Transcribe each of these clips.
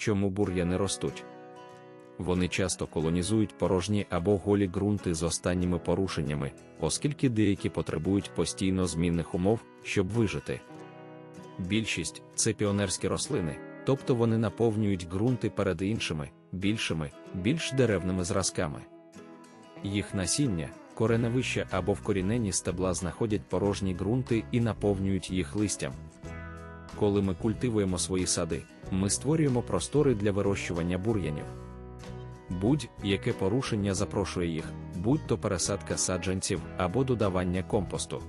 чому бур'яни ростуть. Вони часто колонізують порожні або голі ґрунти з останніми порушеннями, оскільки деякі потребують постійно змінних умов, щоб вижити. Більшість це піонерські рослини, тобто вони наповнюють ґрунти перед іншими, більшими, більш деревними зразками. Їх насіння, кореневища або вкорінені стебла знаходять порожні ґрунти і наповнюють їх листям. Коли ми культивуємо свої сади, ми створюємо простори для вирощування бур'янів. Будь-яке порушення запрошує їх, будь-то пересадка саджанців або додавання компосту.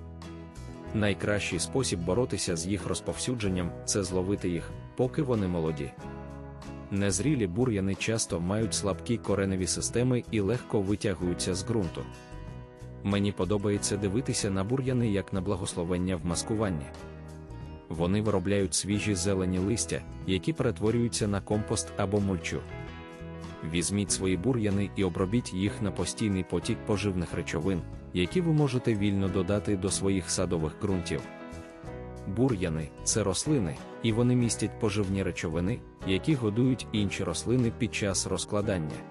Найкращий спосіб боротися з їх розповсюдженням це зловити їх, поки вони молоді. Незрілі бур'яни часто мають слабкі кореневі системи і легко витягуються з ґрунту. Мені подобається дивитися на бур'яни як на благословення в маскуванні. Вони виробляють свіжі зелені листя, які перетворюються на компост або мульчу. Візьміть свої бур'яни і обробіть їх на постійний потік поживних речовин, які ви можете вільно додати до своїх садових ґрунтів. Бур'яни це рослини, і вони містять поживні речовини, які годують інші рослини під час розкладання.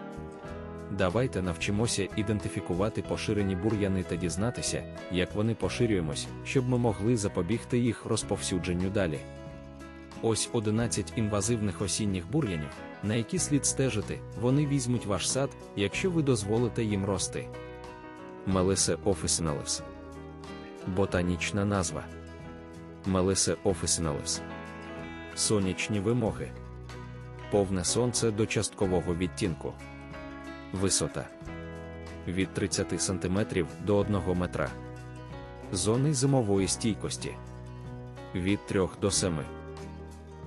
Давайте навчимося ідентифікувати поширені бур'яни та дізнатися, як вони поширюємось, щоб ми могли запобігти їх розповсюдженню далі. Ось 11 інвазивних осінніх бур'янів, на які слід стежити, вони візьмуть ваш сад, якщо ви дозволите їм рости. Мелисе officinalis Ботанічна назва Мелисе officinalis Сонячні вимоги. Повне сонце до часткового відтінку. Висота від 30 см до 1 метра. Зони зимової стійкості від 3 до 7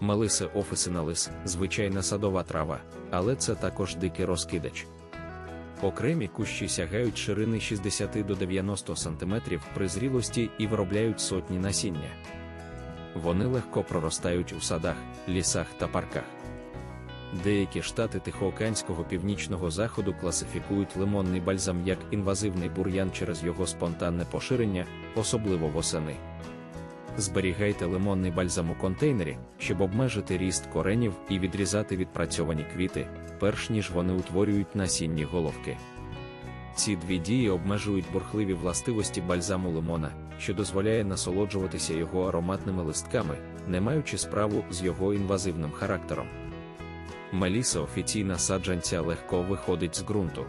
Мелисе officinalis – звичайна садова трава, але це також дикий розкидач. Окремі кущі сягають ширини 60 до 90 см при зрілості і виробляють сотні насіння. Вони легко проростають у садах, лісах та парках. Деякі штати Тихоокеанського північного заходу класифікують лимонний бальзам як інвазивний бур'ян через його спонтанне поширення, особливо восени. Зберігайте лимонний бальзам у контейнері, щоб обмежити ріст коренів і відрізати відпрацьовані квіти, перш ніж вони утворюють насінні головки. Ці дві дії обмежують бурхливі властивості бальзаму лимона, що дозволяє насолоджуватися його ароматними листками, не маючи справу з його інвазивним характером. Меліса офіційна саджанця легко виходить з ґрунту.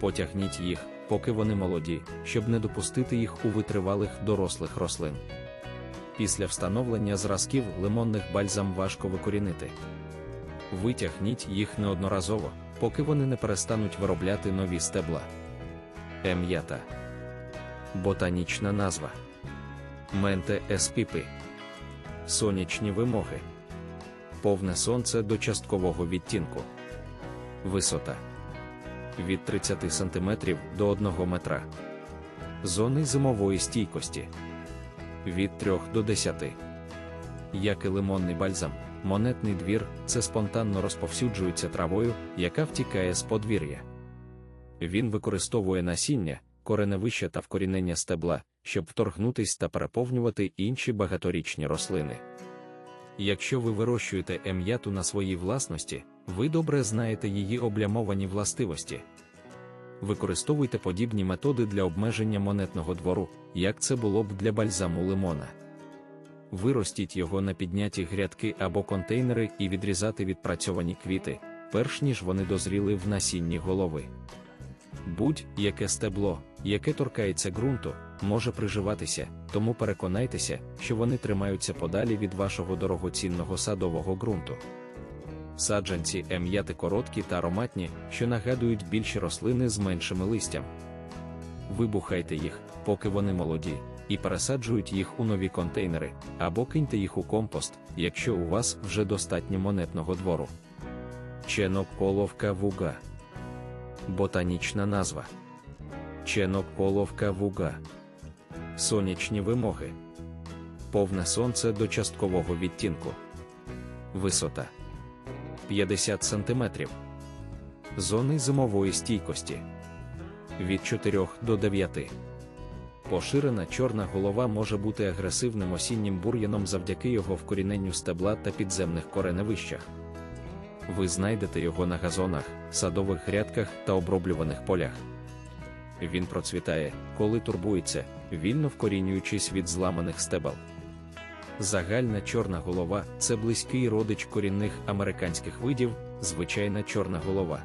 Потягніть їх, поки вони молоді, щоб не допустити їх у витривалих дорослих рослин. Після встановлення зразків лимонних бальзам важко викорінити. Витягніть їх неодноразово, поки вони не перестануть виробляти нові стебла. Ем'ята. Ботанічна назва Менте еспіпи. Сонячні вимоги. Повне сонце до часткового відтінку. Висота від 30 см до 1 метра. Зони зимової стійкості від 3 до 10. Як і лимонний бальзам, монетний двір це спонтанно розповсюджується травою, яка втікає з подвір'я. Він використовує насіння, кореневища та вкорінення стебла, щоб вторгнутись та переповнювати інші багаторічні рослини. Якщо ви вирощуєте ем'яту на своїй власності, ви добре знаєте її облямовані властивості. Використовуйте подібні методи для обмеження монетного двору, як це було б для бальзаму лимона. Виростіть його на підняті грядки або контейнери і відрізати відпрацьовані квіти, перш ніж вони дозріли в насінні голови. Будь-яке стебло, яке торкається ґрунту, може приживатися, тому переконайтеся, що вони тримаються подалі від вашого дорогоцінного садового ґрунту. Саджанці ем'яти короткі та ароматні, що нагадують більші рослини з меншими листям. Вибухайте їх, поки вони молоді, і пересаджують їх у нові контейнери, або киньте їх у компост, якщо у вас вже достатньо монетного двору. Ченок половка вуга. Ботанічна назва. Ченок половка вуга. Сонячні вимоги. Повне сонце до часткового відтінку. Висота 50 см. Зони зимової стійкості від 4 до 9. Поширена чорна голова може бути агресивним осіннім бур'яном завдяки його вкоріненню стебла та підземних кореневищах. Ви знайдете його на газонах, садових грядках та оброблюваних полях. Він процвітає, коли турбується, вільно вкорінюючись від зламаних стебел. Загальна чорна голова це близький родич корінних американських видів, звичайна чорна голова.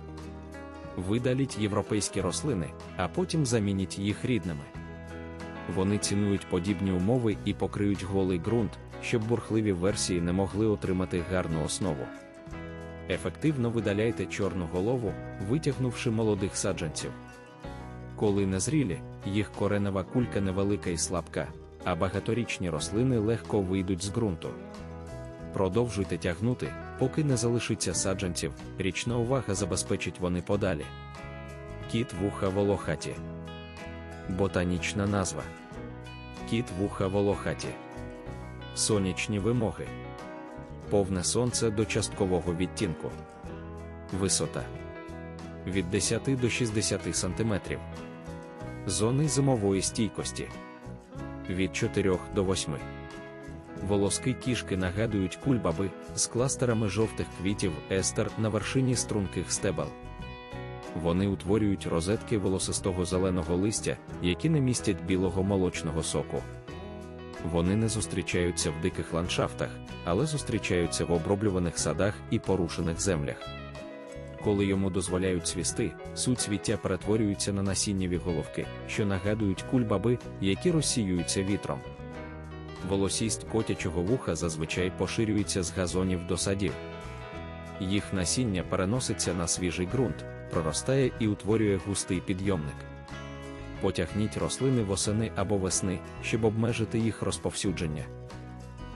Видаліть європейські рослини, а потім замініть їх рідними. Вони цінують подібні умови і покриють голий ґрунт, щоб бурхливі версії не могли отримати гарну основу. Ефективно видаляйте чорну голову, витягнувши молодих саджанців. Коли незрілі, їх коренева кулька невелика і слабка, а багаторічні рослини легко вийдуть з ґрунту. Продовжуйте тягнути, поки не залишиться саджанців, річна увага забезпечить вони подалі. Кіт вуха волохаті. Ботанічна назва. Кіт вуха волохаті. Сонячні вимоги. Повне сонце до часткового відтінку. Висота від 10 до 60 см. Зони зимової стійкості від 4 до 8. Волоски кішки нагадують кульбаби з кластерами жовтих квітів естер на вершині струнких стебел. Вони утворюють розетки волосистого зеленого листя, які не містять білого молочного соку. Вони не зустрічаються в диких ландшафтах, але зустрічаються в оброблюваних садах і порушених землях. Коли йому дозволяють цвісти, суцвіття перетворюються на насіннєві головки, що нагадують кульбаби, які розсіюються вітром. Волосість котячого вуха зазвичай поширюється з газонів до садів. Їх насіння переноситься на свіжий ґрунт, проростає і утворює густий підйомник. Потягніть рослини восени або весни, щоб обмежити їх розповсюдження.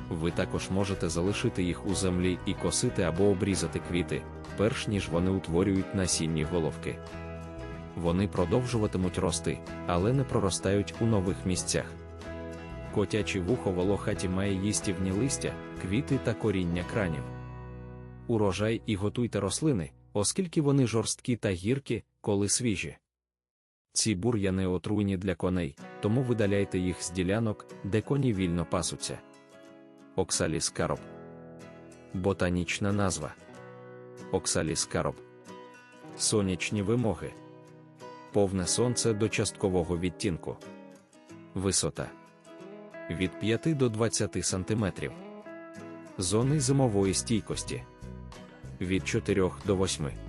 Ви також можете залишити їх у землі і косити або обрізати квіти, перш ніж вони утворюють насінні головки. Вони продовжуватимуть рости, але не проростають у нових місцях. Котяче вухо волохаті має їстівні листя, квіти та коріння кранів. Урожай і готуйте рослини, оскільки вони жорсткі та гіркі, коли свіжі. Ці бур'яни отруйні для коней, тому видаляйте їх з ділянок, де коні вільно пасуться. Оксаліс кароб. Ботанічна назва. Оксаліс кароб. Сонячні вимоги. Повне сонце до часткового відтінку. Висота від 5 до 20 см. Зони зимової стійкості від 4 до 8.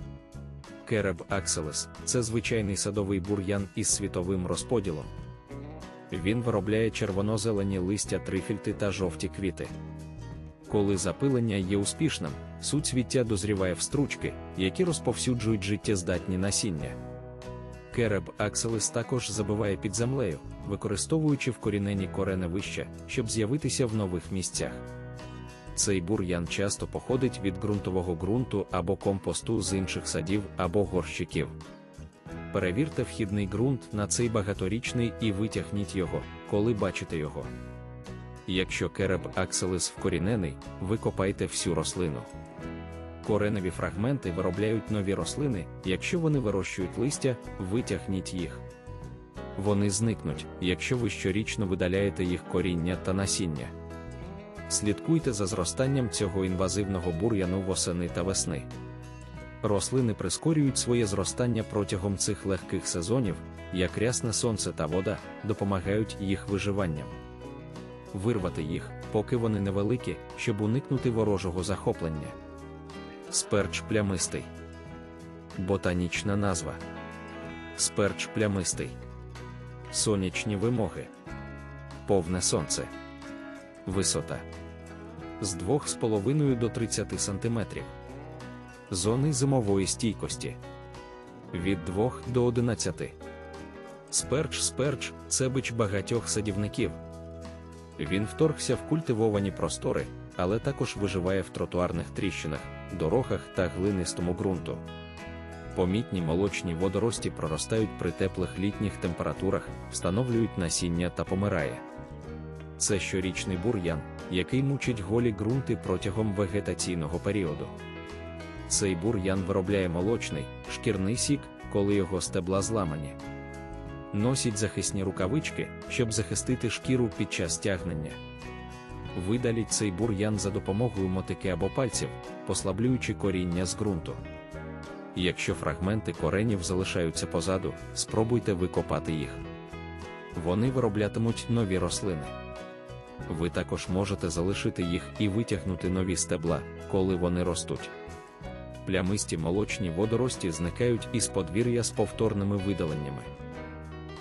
Кереб акселес це звичайний садовий бур'ян із світовим розподілом. Він виробляє червоно-зелені листя трифільти та жовті квіти. Коли запилення є успішним, суцвіття дозріває в стручки, які розповсюджують життєздатні насіння. Кереб акселес також забиває під землею, використовуючи вкорінені кореневища, щоб з'явитися в нових місцях. Цей бур'ян часто походить від ґрунтового ґрунту або компосту з інших садів або горщиків. Перевірте вхідний ґрунт на цей багаторічний і витягніть його, коли бачите його. Якщо кереб акселес вкорінений, викопайте всю рослину. Кореневі фрагменти виробляють нові рослини, якщо вони вирощують листя, витягніть їх. Вони зникнуть, якщо ви щорічно видаляєте їх коріння та насіння. Слідкуйте за зростанням цього інвазивного бур'яну восени та весни. Рослини прискорюють своє зростання протягом цих легких сезонів, як рясне сонце та вода, допомагають їх виживанням. Вирвати їх, поки вони невеликі, щоб уникнути ворожого захоплення. Сперч плямистий. Ботанічна назва. Сперч плямистий. Сонячні вимоги. Повне сонце. Висота з 2,5 до 30 см. Зони зимової стійкості від 2 до 11. Сперч сперч це бич багатьох садівників. Він вторгся в культивовані простори, але також виживає в тротуарних тріщинах, дорогах та глинистому ґрунту. Помітні молочні водорості проростають при теплих літніх температурах, встановлюють насіння та помирає. Це щорічний бур'ян, який мучить голі ґрунти протягом вегетаційного періоду. Цей бур'ян виробляє молочний, шкірний сік, коли його стебла зламані. Носіть захисні рукавички, щоб захистити шкіру під час тягнення. Видаліть цей бур'ян за допомогою мотики або пальців, послаблюючи коріння з ґрунту. Якщо фрагменти коренів залишаються позаду, спробуйте викопати їх. Вони вироблятимуть нові рослини. Ви також можете залишити їх і витягнути нові стебла, коли вони ростуть. Плямисті молочні водорості зникають із подвір'я з повторними видаленнями.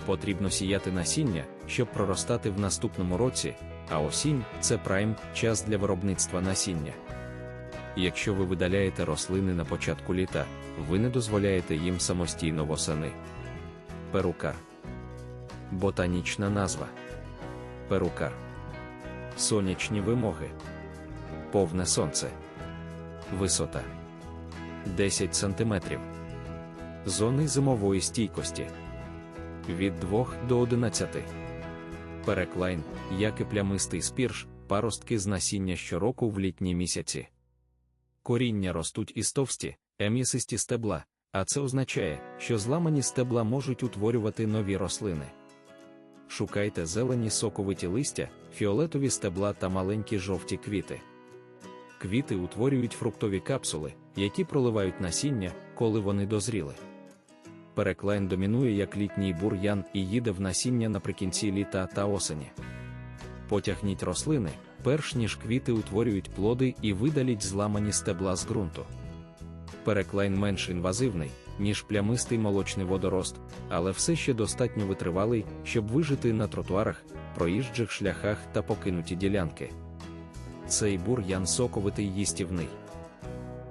Потрібно сіяти насіння, щоб проростати в наступному році, а осінь це прайм час для виробництва насіння. Якщо ви видаляєте рослини на початку літа, ви не дозволяєте їм самостійно восени. Перукар. Ботанічна назва. Перукар. Сонячні вимоги. Повне сонце. Висота 10 см. Зони зимової стійкості від 2 до 11. Переклайн, як і плямистий спірш, паростки з насіння щороку в літні місяці. Коріння ростуть із товсті, ем'ясисті стебла, а це означає, що зламані стебла можуть утворювати нові рослини. Шукайте зелені соковиті листя, фіолетові стебла та маленькі жовті квіти. Квіти утворюють фруктові капсули, які проливають насіння, коли вони дозріли. Переклайн домінує як літній бур'ян і їде в насіння наприкінці літа та осені. Потягніть рослини, перш ніж квіти утворюють плоди і видаліть зламані стебла з ґрунту. Переклайн менш інвазивний, ніж плямистий молочний водорост, але все ще достатньо витривалий, щоб вижити на тротуарах, проїжджих шляхах та покинуті ділянки. Цей бур'ян соковитий їстівний.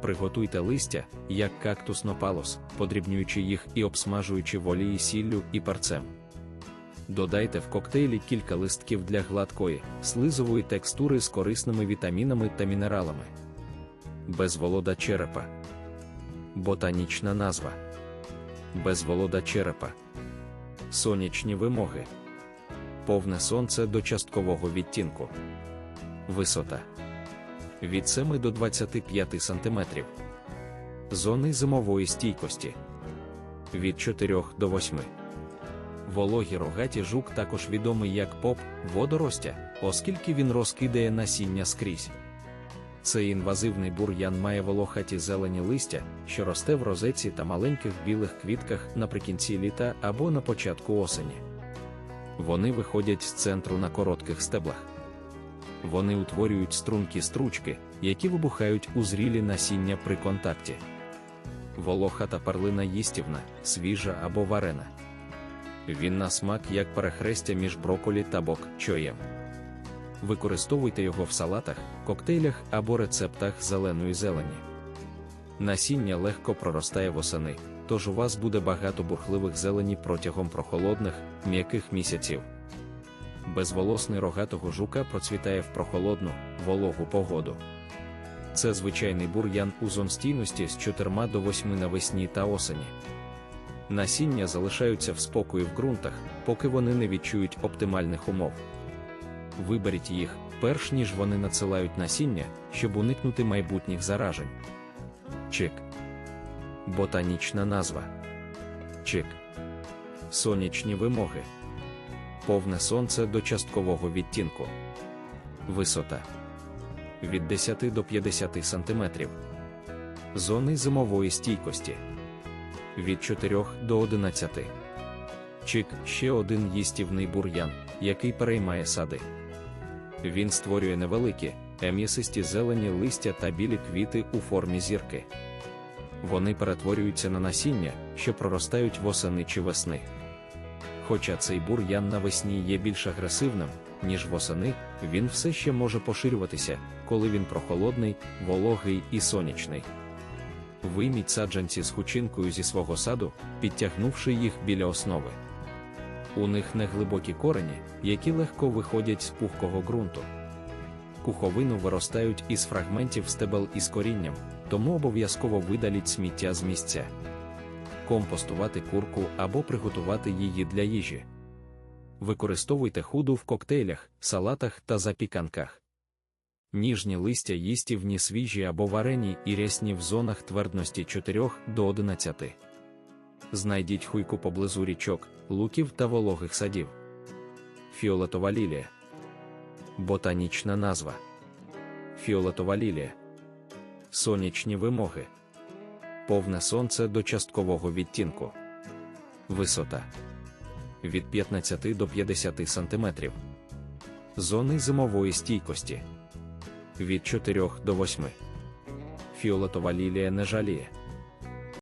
Приготуйте листя, як кактус нопалос, подрібнюючи їх і обсмажуючи в олії сіллю і парцем. Додайте в коктейлі кілька листків для гладкої, слизової текстури з корисними вітамінами та мінералами. Безволода черепа. Ботанічна назва. Безволода черепа. Сонячні вимоги. Повне сонце до часткового відтінку. Висота від 7 до 25 см. Зони зимової стійкості від 4 до 8. Вологі рогаті жук також відомий як поп водоростя, оскільки він розкидає насіння скрізь. Цей інвазивний бур'ян має волохаті зелені листя, що росте в розеці та маленьких білих квітках наприкінці літа або на початку осені. Вони виходять з центру на коротких стеблах. Вони утворюють стрункі стручки, які вибухають у зрілі насіння при контакті. Волохата перлина їстівна, свіжа або варена. Він на смак як перехрестя між броколі та бок чоєм. Використовуйте його в салатах, коктейлях або рецептах зеленої зелені. Насіння легко проростає восени, тож у вас буде багато бурхливих зелені протягом прохолодних, м'яких місяців. Безволосний рогатого жука процвітає в прохолодну, вологу погоду. Це звичайний бур'ян у зонстійності з 4 до 8 навесні та осені. Насіння залишаються в спокої в ґрунтах, поки вони не відчують оптимальних умов. Виберіть їх, перш ніж вони надсилають насіння, щоб уникнути майбутніх заражень. Чик. Ботанічна назва. Чик. Сонячні вимоги. Повне сонце до часткового відтінку. Висота від 10 до 50 см. Зони зимової стійкості від 4 до 11. Чик ще один їстівний бур'ян, який переймає сади. Він створює невеликі, ем'ясисті зелені листя та білі квіти у формі зірки. Вони перетворюються на насіння, що проростають восени чи весни. Хоча цей бур'ян навесні є більш агресивним, ніж восени, він все ще може поширюватися, коли він прохолодний, вологий і сонячний. Вийміть саджанці з хучинкою зі свого саду, підтягнувши їх біля основи. У них неглибокі корені, які легко виходять з пухкого ґрунту. Куховину виростають із фрагментів стебел із корінням, тому обов'язково видаліть сміття з місця. Компостувати курку або приготувати її для їжі. Використовуйте худу в коктейлях, салатах та запіканках. Ніжні листя їстівні свіжі або варені і рясні в зонах твердності 4 до 11. Знайдіть хуйку поблизу річок, луків та вологих садів. Фіолетова лілія. Ботанічна назва. Фіолетова лілія. Сонячні вимоги. Повне сонце до часткового відтінку. Висота від 15 до 50 см. Зони зимової стійкості від 4 до 8. Фіолетова лілія не жаліє.